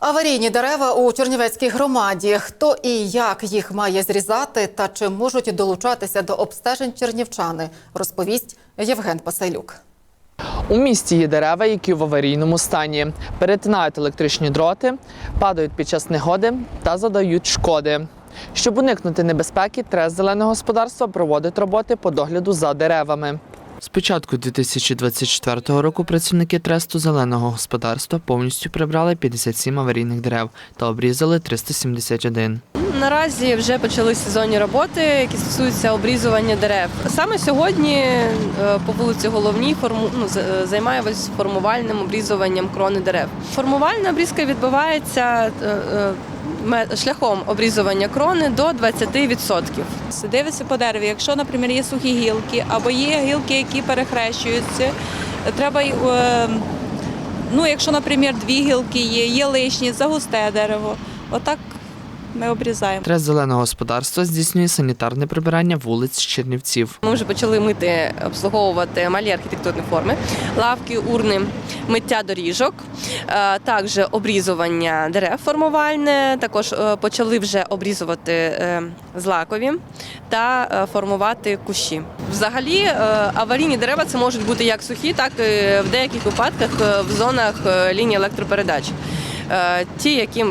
Аварійні дерева у Чернівецькій громаді. Хто і як їх має зрізати та чи можуть долучатися до обстежень чернівчани, розповість Євген Пасайлюк. У місті є дерева, які в аварійному стані, перетинають електричні дроти, падають під час негоди та задають шкоди. Щоб уникнути небезпеки, трес зеленого господарства проводить роботи по догляду за деревами. З початку 2024 року працівники тресту зеленого господарства повністю прибрали 57 аварійних дерев та обрізали 371. Наразі вже почали сезонні роботи, які стосуються обрізування дерев. Саме сьогодні е, по вулиці Головній форму ну, е, займаємось формувальним обрізуванням крони дерев. Формувальна обрізка відбувається е, шляхом обрізування крони до 20%. Дивиться по дереві. Якщо, наприклад, є сухі гілки або є гілки, які перехрещуються, треба ну, якщо, наприклад, дві гілки є, є лишні, загусте дерево. Отак ми обрізаємо. Трест зеленого господарства здійснює санітарне прибирання вулиць Чернівців. Ми вже почали мити, обслуговувати малі архітектурні форми, лавки, урни, миття доріжок, е, також обрізування дерев формувальне. Також е, почали вже обрізувати е, злакові та формувати кущі. Взагалі, аварійні дерева це можуть бути як сухі, так і в деяких випадках в зонах лінії електропередач. Е, Ті, які е,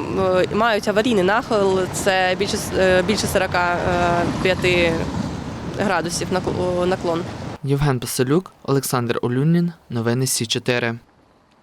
мають аварійний нахил, це більше е, більше 45 градусів накл- наклон. Євген Пасилюк, Олександр Олюнін. Новини Сі 4